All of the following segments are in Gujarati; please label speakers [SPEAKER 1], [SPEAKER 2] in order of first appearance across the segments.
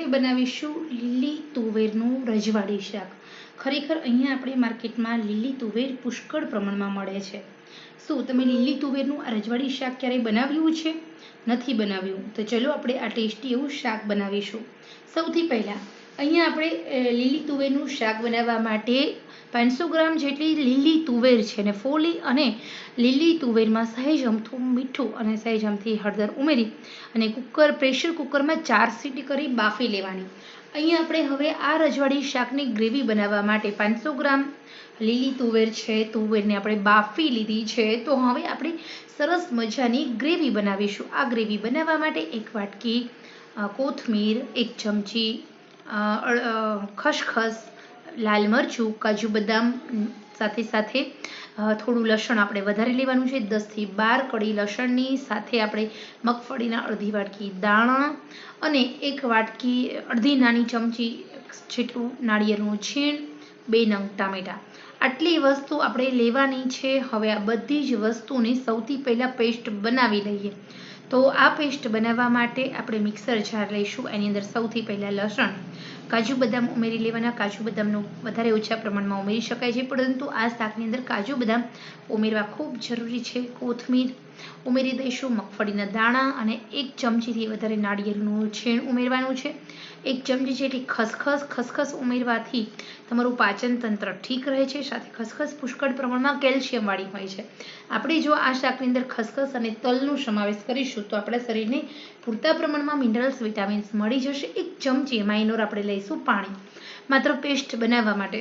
[SPEAKER 1] આપણે બનાવીશું લીલી તુવેરનું રજવાડી શાક. ખરેખર અહીંયા આપણે માર્કેટમાં લીલી તુવેર પુષ્કળ પ્રમાણમાં મળે છે. શું તમે લીલી તુવેરનું આ રજવાડી શાક ક્યારેય બનાવ્યું છે? નથી બનાવ્યું. તો ચલો આપણે આ ટેસ્ટી એવું શાક બનાવીશું. સૌથી પહેલાં અહીંયા આપણે લીલી તુવેરનું શાક બનાવવા માટે પાંચસો ગ્રામ જેટલી લીલી તુવેર છે ને ફોલી અને લીલી તુવેરમાં સહેજ અમથું મીઠું અને સહેજ અમથી હળદર ઉમેરી અને કુકર, પ્રેશર કુકરમાં ચાર સીટી કરી બાફી લેવાની. અહીંયા આપણે હવે આ રજવાડી શાકની ગ્રેવી બનાવવા માટે પાંચસો ગ્રામ લીલી તુવેર છે, તુવેરને આપણે બાફી લીધી છે. તો હવે આપણે સરસ મજાની ગ્રેવી બનાવીશું. આ ગ્રેવી બનાવવા માટે એક વાટકી કોથમીર, એક ચમચી ખસખસ, લાલ મરચું, કાજુ બદામ સાથે સાથે થોડું લસણ આપણે વધારે લેવાનું છે. દસથી બાર કડી લસણની સાથે આપણે મગફળીના અડધી વાટકી દાણા અને એક વાટકી અડધી નાની ચમચી જેટલું નાળિયેરનું છીણ, બે નંગ ટામેટાં. આટલી વસ્તુ આપણે લેવાની છે. હવે આ બધી જ વસ્તુની સૌથી પહેલાં પેસ્ટ બનાવી લઈએ. તો આ પેસ્ટ બનાવવા માટે આપણે મિક્સર જાર લઈશું. એની અંદર સૌથી પહેલાં લસણ કાજુ બદામ ઉમેરી લેવાના. કાજુ બદામનું વધારે ઓછા પ્રમાણમાં ઉમેરી શકાય છે. પરંતુ આ શાકની અંદર કાજુ બદામ ઉમેરવા ખૂબ જરૂરી છે. કોથમીર ઉમેરી દઈશું, મગફળીના દાણા અને એક ચમચીથી વધારે નાળિયેરનું છીણ ઉમેરવાનું છે. એક ચમચી જેટલી ખસખસ ખસખસ ઉમેરવાથી તમારું પાચન તંત્ર ઠીક રહે છે. સાથે ખસખસ પુષ્કળ પ્રમાણમાં કેલ્શિયમવાળી હોય છે. આપણે જો આ શાકની અંદર ખસખસ અને તલનો સમાવેશ કરીશું, તો આપણા શરીરને પૂરતા પ્રમાણમાં મિનરલ્સ વિટામિન્સ મળી જશે. એક ચમચી માઇનોર આપણે લઈશું પાણી. માત્ર પેસ્ટ બનાવવા માટે.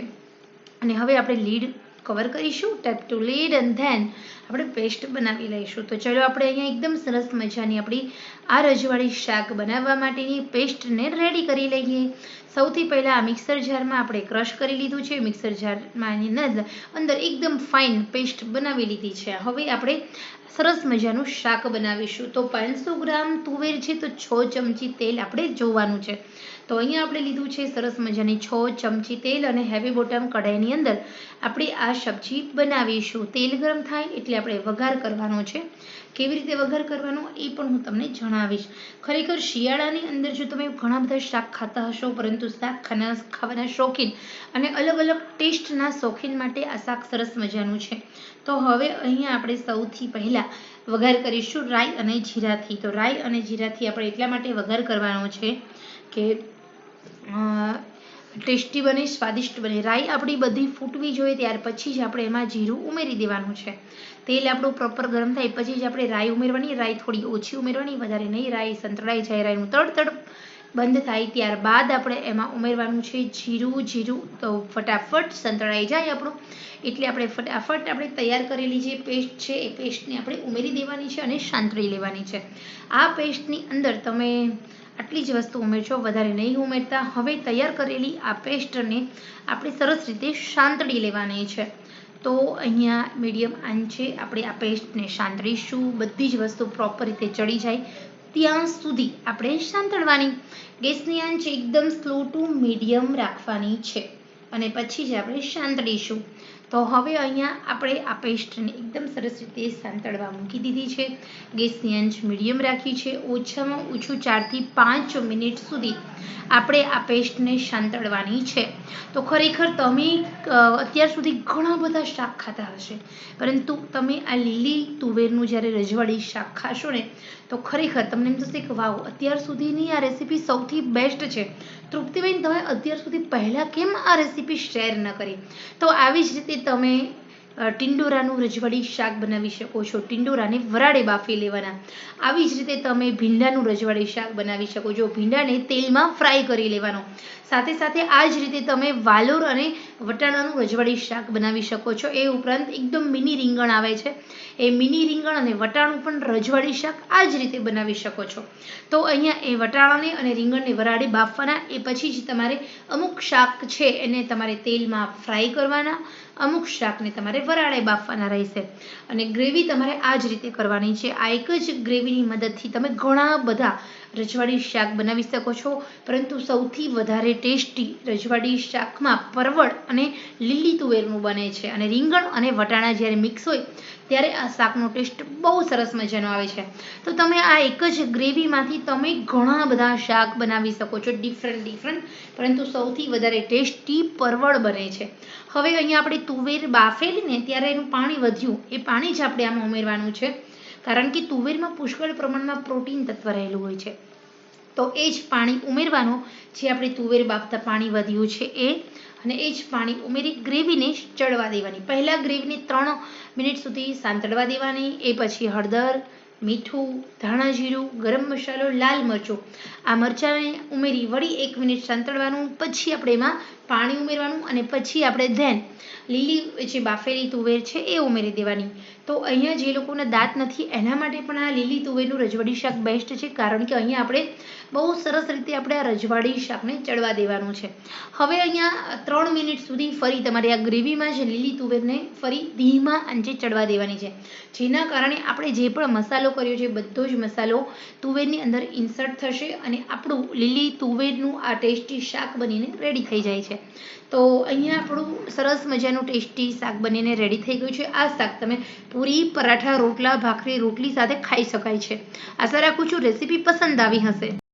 [SPEAKER 1] અને હવે આપણે લીડ કવર કરીશું. Tape to lead and then આપણે પેસ્ટ બનાવી લઈશું. તો ચલો આપણે અહીંયા એકદમ સરસ મજાની આપણી આ રજવાળી શાક બનાવવા માટેની પેસ્ટને રેડી કરી લઈએ. સૌથી પહેલાં આ મિક્સર જારમાં આપણે ક્રશ કરી લીધું છે. મિક્સર જારમાં અંદર એકદમ ફાઇન પેસ્ટ બનાવી લીધી છે. હવે આપણે સરસ મજાનું શાક બનાવીશું. તો પાંચસો ગ્રામ તુવેર છે તો છ ચમચી તેલ આપણે જોવાનું છે. તો અહીંયા આપણે લીધું છે સરસ મજાની છ ચમચી તેલ અને હેવી બોટમ કઢાઈની અંદર આપણે આ સબ્જી બનાવીશું. તેલ ગરમ થાય એટલે આપણે વઘાર કરવાનો છે. કેવી રીતે વઘાર કરવાનો એ પણ હું તમને જણાવીશ. ખરેખર શિયાળાની અંદર જો તમે ઘણા બધા શાક ખાતા હશો, પરંતુ શાક ખાના ખાવાના શોખીન અને અલગ અલગ ટેસ્ટના શોખીન માટે આ શાક સરસ મજાનું છે. તો હવે અહીંયા આપણે સૌથી પહેલાં વઘાર કરીશું રાઈ અને જીરાથી. તો રાઈ અને જીરાથી આપણે એટલા માટે વઘાર કરવાનો છે કે ટેસ્ટી બને, સ્વાદિષ્ટ બને. રાઈ આપણી બધી ફૂટવી જોઈએ ત્યાર પછી જ આપણે એમાં જીરું ઉમેરી દેવાનું છે. તેલ આપણું પ્રોપર ગરમ થાય પછી જ આપણે રાઈ ઉમેરવાની. રાઈ થોડી ઓછી ઉમેરવાની, વધારે નહીં. રાઈ સંતળાઈ જાય, રાઈનું તડ બંધ થાય ત્યારબાદ આપણે એમાં ઉમેરવાનું છે જીરું. જીરું તો ફટાફટ સંતળાઈ જાય આપણું. એટલે આપણે ફટાફટ આપણે તૈયાર કરેલી જે પેસ્ટ છે એ પેસ્ટને આપણે ઉમેરી દેવાની છે અને સાંતળી લેવાની છે. આ પેસ્ટની અંદર તમે આટલી જ વસ્તુ ઉમેરશો વધારે નહીં ઉમેરતા. હવે તૈયાર કરેલી આ પેસ્ટને આપણે સરસ રીતે સાંતળી લેવાની છે. તો અહીંયા મીડિયમ આંચે આપણે આ પેસ્ટને સાંતળીશું. બધી જ વસ્તુ પ્રોપર રીતે ચડી જાય. ત્યાં સુધી આપણે સાંતળવાની. ગેસની આંચ એકદમ સ્લો ટુ મીડિયમ રાખવાની છે. અને પછી જ આપણે સાંતળીશું. તો હવે અહીંયા આપણે આ પેસ્ટને એકદમ સરસ રીતે સાંતળવા મૂકી દીધી છે. ગેસની આંચ મીડિયમ રાખી છે. ઓછામાં ઓછું ચારથી પાંચ મિનિટ સુધી આપણે આ પેસ્ટને સાંતળવાની છે. તો ખરેખર તમે અત્યાર સુધી ઘણા બધા શાક ખાતા હશે. પરંતુ તમે આ લીલી તુવેરનું જ્યારે રજવાડી શાક ખાશો ને, તો ખરેખર તમને એમ થશે કે વાવ, અત્યાર સુધીની આ રેસીપી સૌથી બેસ્ટ છે. તૃપ્તિબેન, તમે અત્યાર સુધી પહેલાં કેમ આ રેસીપી શેર ન કરી? તો આવી જ રીતે તમે ટિંડોરાનું રજવાડી શાક બનાવી શકો છો, ટિંડોરાને વરાળે બાફી લેવાના. આવી જ રીતે તમે ભીંડાનું રજવાડી શાક બનાવી શકો છો. ભીંડાને તેલમાં ફ્રાય કરી લેવાનો. સાથે સાથે આ જ રીતે તમે વાલોર અને વટાણાનું રજવાડી શાક બનાવી શકો છો. એ ઉપરાંત એકદમ મિની રીંગણ આવે છે. એ મિની રીંગણ અને વટાણું પણ રજવાડી શાક આ જ રીતે બનાવી શકો છો. તો અહીંયા એ વટાણાને અને રીંગણને વરાળે બાફવાના, એ પછી જ તમારે અમુક શાક છે એને તમારે તેલમાં ફ્રાય કરવાના, અમુક શાકને તમારે વરાળે બાફવાના રહેશે. અને ગ્રેવી તમારે આ જ રીતે કરવાની છે. આ એક જ ગ્રેવીની મદદથી તમે ઘણા બધા રજવાડી શાક બનાવી શકો છો. પરંતુ સૌથી વધારે ટેસ્ટી રજવાડી શાકમાં પરવળ અને લીલી તુવેરનું બને છે અને રીંગણ અને વટાણા જ્યારે મિક્સ હોય ત્યારે આ શાકનો ટેસ્ટ બહુ સરસ મજાનો આવે છે. તો તમે આ એક જ ગ્રેવીમાંથી તમે ઘણા બધા શાક બનાવી શકો છો. Different different. પરંતુ સૌથી વધારે ટેસ્ટી પરવળ બને છે. હવે અહીંયા આપણે તુવેર બાફેલી ને ત્યારે એનું પાણી વધ્યું. એ પાણી જ આપણે આમાં ઉમેરવાનું છે. કારણ કે તુવેરમાં પુષ્કળ પ્રમાણમાં પ્રોટીન તત્વ રહેલું હોય છે. તો એ જ પાણી ઉમેરવાનું જે આપણે તુવેર બાફતા પાણી વધ્યું છે એ અને એ જ પાણી ઉમેરી ગ્રેવીને ચડવા દેવાની. પહેલાં ગ્રેવીને ત્રણ મિનિટ સુધી સાંતળવા દેવાની, એ પછી હળદર, મીઠું, ધાણા જીરું, ગરમ મસાલો, લાલ મરચું. આ મરચાંને ઉમેરી વળી એક મિનિટ સાંતળવાનું, પછી આપણે એમાં પાણી ઉમેરવાનું અને પછી આપણે ધેન, લીલી જે બાફેલી તુવેર છે એ ઉમેરી દેવાની. તો અહીંયા જે લોકોના દાંત નથી, એના માટે પણ આ લીલી તુવેરનું રજવાડી શાક બેસ્ટ છે, કારણ કે અહીંયા આપણે બહુ સરસ રીતે આપણે આ રજવાડી શાકને ચડવા દેવાનું છે. હવે અહીંયા ત્રણ મિનિટ સુધી ફરી તમારે આ ગ્રેવીમાં જ લીલી તુવેરને ફરી ધીમા આંચે ચડવા દેવાની છે. જેના કારણે આપણે જે પણ મસાલો કર્યો છે, બધો જ મસાલો તુવેરની અંદર ઇન્સર્ટ થશે અને આપણું લીલી તુવેરનું આ ટેસ્ટી શાક બનીને રેડી થઈ જાય છે. તો અહીંયા આપણું સરસ મજાનું ટેસ્ટી શાક બનીને રેડી થઈ ગયું છે. આ શાક તમે પૂરી, પરાઠા, રોટલા, ભાખરી, રોટલી સાથે ખાઈ શકાય છે. આશા રાખું છું રેસીપી પસંદ આવી હશે.